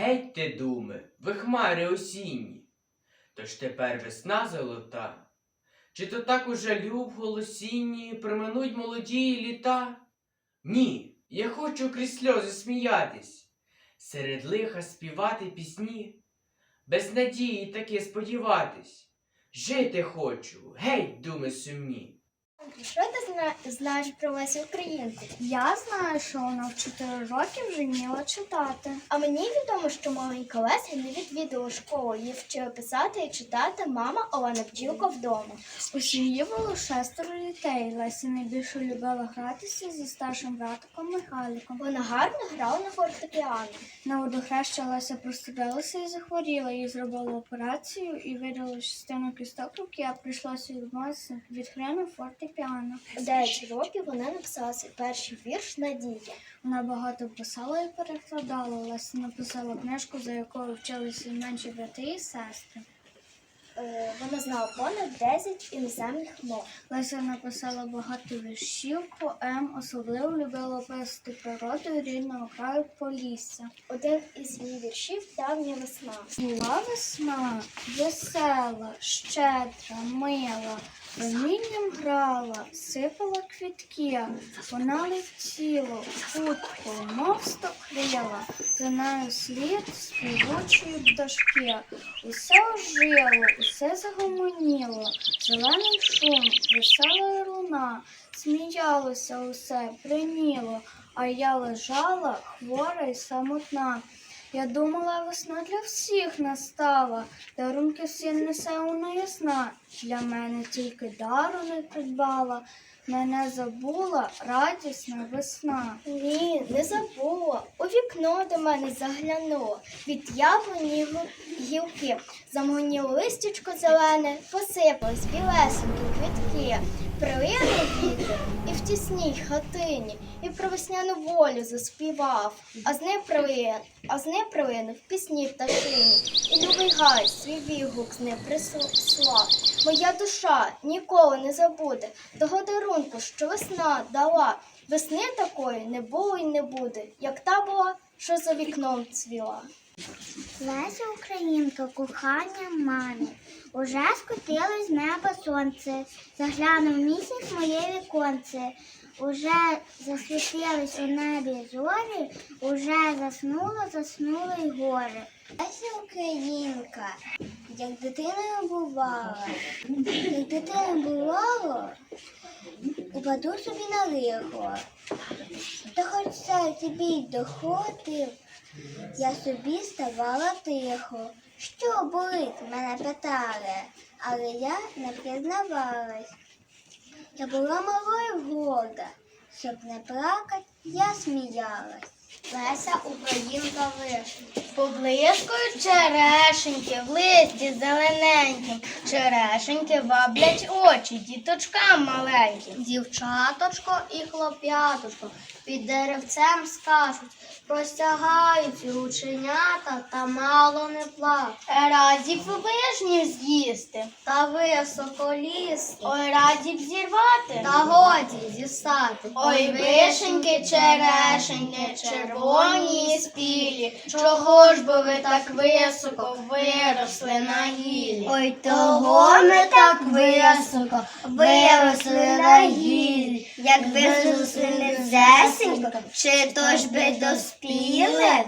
Геть ти, думи, ви хмари осінні. Тож тепер весна золота. Чи то так уже люб голосінні проминуть молоді літа? Ні, я хочу крізь сльози сміятись, серед лиха співати пісні, без надії таки сподіватись. Жити хочу, геть, думи сумні. Що ти зна- знаєш про Лесю Українку? Я знаю, що вона в 4 роки вже вміла читати. А мені відомо, що маленька Леся не відвідала школу. Її вчила писати і читати мама Олена Бджілка вдома. У сім'ї було шестеро дітей. Леся найбільше любила гратися зі старшим братиком Михайликом. Вона гарно грала на фортепіано. На водохреща Леся простудилася і захворіла. Їй зробили операцію і видали частину кісток руки, а прийшлося відмовитися від гри на фортепіано. У 9 років вона написала свій перший вірш Надія. Вона багато писала і перекладала. Леся написала книжку, за якою вчилися менші брати і сестри. Е, Вона знала понад 10 іноземних мов. Леся написала багато віршів, поем, особливо любила описати природу рідного краю Полісся. Один із її віршів давня весна. Була весна весела, щедра, мила, промінням грала, сипала квітки, вона летіла хутко, мов стокрила, за нею слід співучої пташки. Усе ожило, усе загомоніло, зелений шум, весела луна, сміялося усе, приніло, а я лежала хвора й самотна. Я думала, весна для всіх настала, дарунки всі несе вона ясна. Для мене тільки дару не придбала, мене забула радісна весна. Ні, не забула. У вікно до мене заглянуло. Від яблуні гілки замгоніло листячко зелене, посипались білесенькі квітки. Прилинув вітер і в тісній хатині, і про весняну волю заспівав, а з неї прилин, а з неї прилинув пісні пташині, і любий гай свій відгук з прислав. Моя душа ніколи не забуде того дарунку, що весна дала. Весни такої не було і не буде, як та була, що за вікном цвіла. Леся Українка, кохання мамі. Уже скотилось з неба сонце, заглянув місяць моє віконце. Уже засвітились у небі зорі, уже заснуло, заснуло й горе. Леся Українка, як дитиною бувала, як дитиною бувало, упаду собі на лихо. Та хоч серце бій доходив, я собі ставала тихо. Що болить, мене питали, але я не признавалась. Я була малою горда, щоб не плакать, я сміялась. Леся Українка вишня. Поблискують черешеньки в листі зелененьким. Черешеньки ваблять очі діточкам маленьким. Дівчаточко і хлоп'яточко під деревцем скажуть, простягають рученята та мало не плачуть. Раді б вишнів з'їсти та високо лізти. Ой, раді б зірвати та годі зістати. Ой, вишеньки, черешеньки, червоні і спілі. Чого ж би ви так високо виросли на гілі? Ой, того ми так високо виросли на гілі. Якби низесенько, чи то ж би доспіли?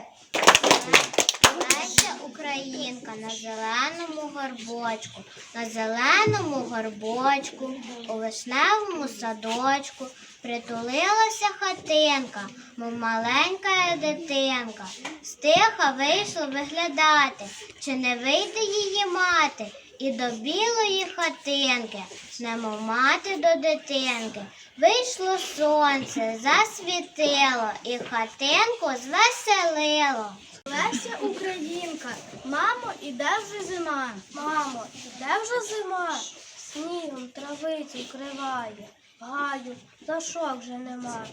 Леся Українка на зеленому горбочку, на зеленому горбочку, у вишневому садочку притулилася хатинка, мов маленька дитинка. Стиха вийшла виглядати, чи не вийде її мати, і до білої хатинки, немов мати до дитинки. Вийшло сонце, засвітило, і хатинку звеселило. Леся Українка, мамо, іде вже зима. Мамо, іде вже зима. Снігом травицю криває, гаю, пташок вже нема.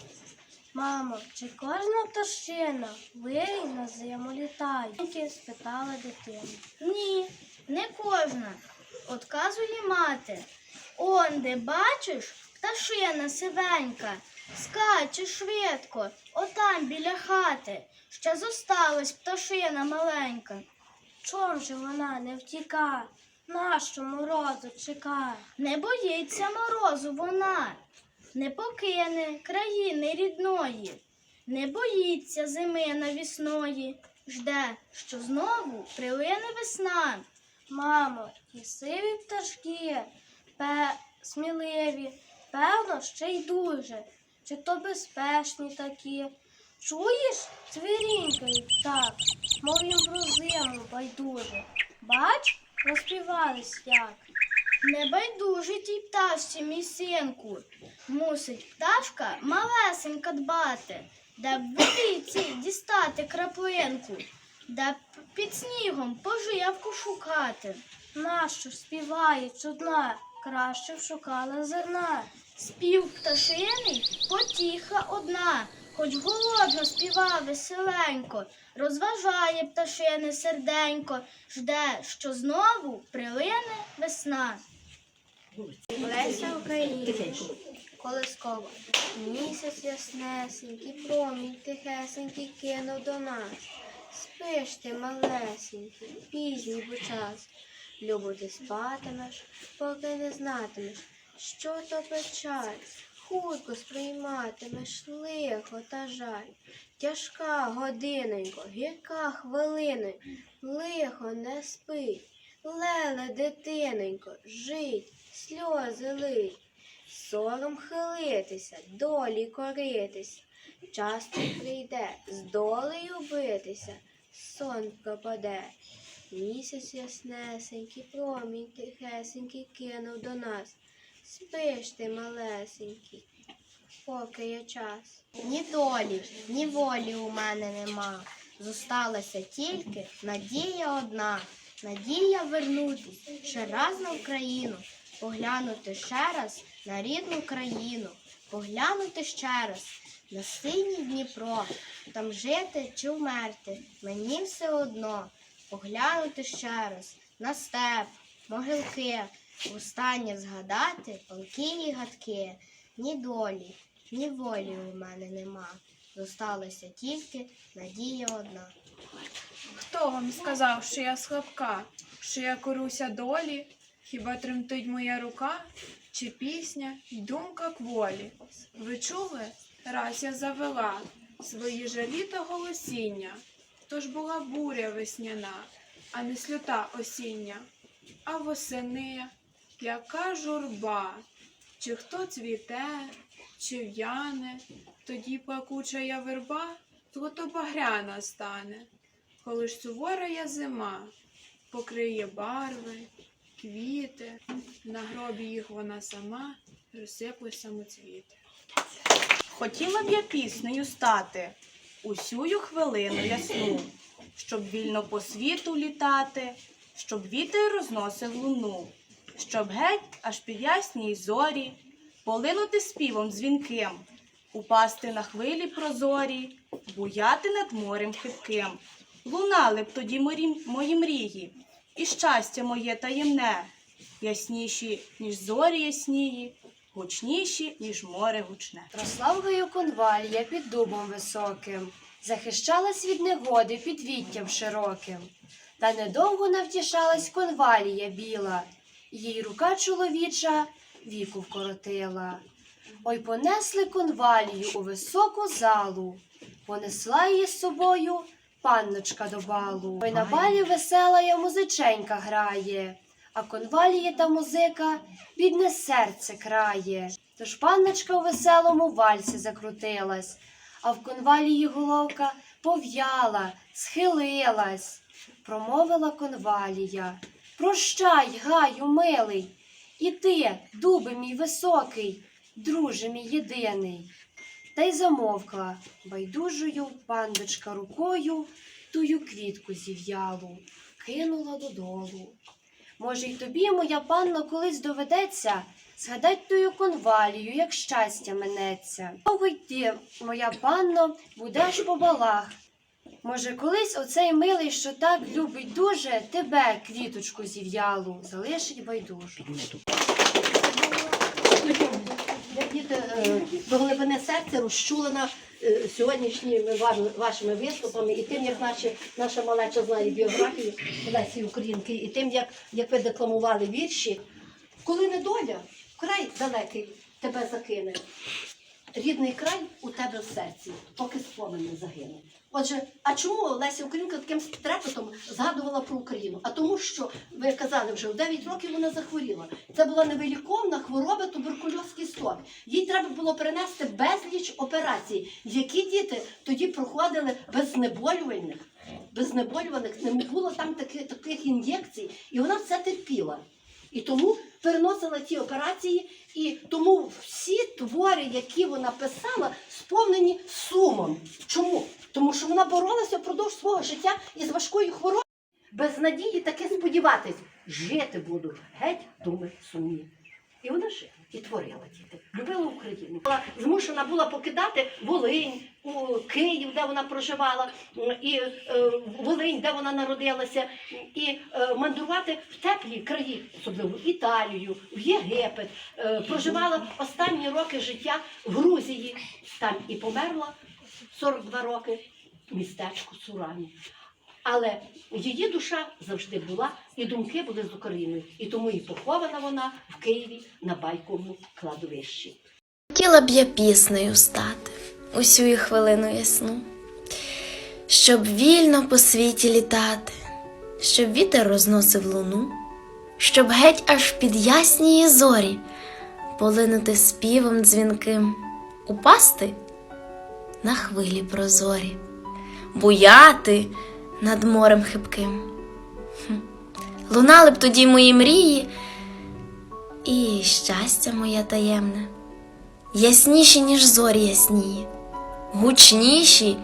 Мамо, чи кожна пташина вирій на зиму літає? Спитала дитина. Ні, не кожна. Отказує мати. Он де бачиш, пташина сивенька, скаче швидко, отам біля хати. ще зосталась пташина маленька. Чом же вона не втіка? Нащо морозу чекає? Не боїться морозу вона, не покине країни рідної, не боїться зими навісної, жде, що знову прилине весна. Мамо, ті сиві пташки, пе... сміливі, певно, ще й дуже. Чи то безпечні такі? Чуєш, цвірінькають так, мов їм про зиму байдуже. Бач, розпівались як. Не байдуже тій пташці, мій синку, мусить пташка малесенька дбати, де б водиці дістати краплинку, де під снігом поживку шукати. Нащо співає чудна, краще б шукала зерна. Спів пташиний потіха одна, хоч голодно співа веселенько, розважає пташине серденько, жде, що знову прилине весна. Леся Українка, колискова, місяць яснесенький, промінь тихесенький кинув до нас. Спиш ти, малесенький, пізній бо час. Любо ти спатимеш, поки не знатимеш, що то печаль. Хутко сприйматимеш лихо та жаль. Тяжка годинонько, гірка хвилини, лихо не спить. Леле, дитинонько, жить, сльози лить, сором хилитися, долі коритися. Часто прийде, з долею битися, сон пропаде. Місяць яснесенький, промінь тихесенький кинув до нас. Спиш ти, малесенький, поки є час. Ні долі, ні волі у мене нема. Зосталася тільки надія одна. Надія вернутись ще раз на Україну, поглянути ще раз на рідну країну, поглянути ще раз на синій Дніпро, там жити чи вмерти, мені все одно, поглянути ще раз на степ, могилки, востаннє згадати палки і гадки, ні долі, ні волі у мене нема. Зосталася тільки надія одна. Хто вам сказав, що я слабка, що я корюся долі? Хіба тремтить моя рука, чи пісня й думка кволі? Ви чули? Раз я завела свої жалі та голосіння, ж була буря весняна, а не сльота осіння. А восени, яка журба, чи хто цвіте, чи в'яне, тоді плакуча я верба, злотобагряна стане. Коли ж сувора я зима, покриє барви, квіти, на гробі їх вона сама розсипле самоцвіти. Хотіла б я піснею стати усю хвилину ясну, щоб вільно по світу літати, щоб вітер розносив луну, щоб геть аж під ясній зорі полинути співом дзвінким, упасти на хвилі прозорі, буяти над морем хитким. Лунали б тоді мої мрії, і щастя моє таємне, ясніші, ніж зорі яснії, гучніші, ніж море гучне. Росла в гаю конвалія під дубом високим, захищалась від негоди під віттям широким. Та недовго навтішалась конвалія біла, їй рука чоловіча віку вкоротила. Ой, понесли конвалію у високу залу, понесла її з собою панночка до балу. Ой, на балі весела я музиченька грає, а конвалії та музика бідне серце крає. Тож панночка у веселому вальсі закрутилась, а в конвалії головка пов'яла, схилилась. Промовила конвалія. Прощай, гаю, милий, і ти, дубе мій високий, друже мій єдиний. Та й замовкла байдужою пандочка рукою тую квітку зів'ялу, кинула додолу. Може, й тобі, моя панно, колись доведеться згадать тую конвалію, як щастя минеться. Довго й ти, моя панно, будеш по балах. Може, колись оцей милий, що так любить дуже, тебе, квіточку зів'ялу, залишить байдужу. Діти, е, до глибини серця розчулена сьогоднішніми вашими виступами і тим, як наші, наша малеча знає біографію Лесі Українки, і тим, як, як ви декламували вірші. Коли недоля, вкрай далекий тебе закине, рідний край у тебе в серці, поки спомин не загине. Отже, а чому Леся Українка таким трепетом згадувала про Україну? А тому, що ви казали вже в 9 років вона захворіла. Це була невиліковна хвороба туберкульоз кісток. Їй треба було перенести безліч операцій, які діти тоді проходили без знеболювальних. Без знеболюваних не було там таких, таких ін'єкцій, і вона все терпіла. І тому переносила ті операції, і тому всі твори, які вона писала, сповнені сумом. Чому? Тому що вона боролася впродовж свого життя із важкою хворобою. Без надії таке сподіватись, жити буду, геть думи сумні. І вона жила, і творила діти, любила Україну. Була змушена була покидати Волинь, Київ, де вона проживала, і е, Волинь, де вона народилася, і е, мандрувати в теплі краї, особливо в Італію, в Єгипет. Е, проживала останні роки життя в Грузії, там і померла 42 роки в містечку Сурані. Але її душа завжди була, і думки були з Україною. І тому і похована вона в Києві на байковому кладовищі. Хотіла б я піснею стати усю і хвилину ясну, щоб вільно по світі літати, щоб вітер розносив луну, щоб геть аж під ясні зорі полинути співом дзвінким, упасти на хвилі прозорі, буяти над морем хибким. Лунали б тоді мої мрії і щастя моє таємне ясніші, ніж зорі ясніє, гучніші,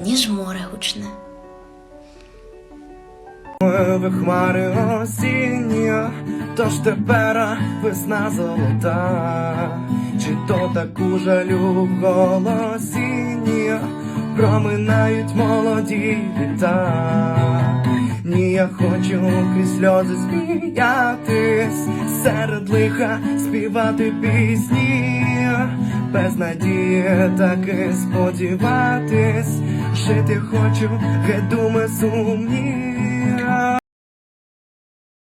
ніж море гучне. Ви хмари осінні, тож тепер весна золота, чи то таку жалю в голосінні проминають молоді літа. Ні, я хочу крізь сльози сміятись, серед лиха співати пісні, без надії таки сподіватись, жити хочу, геть думи сумні.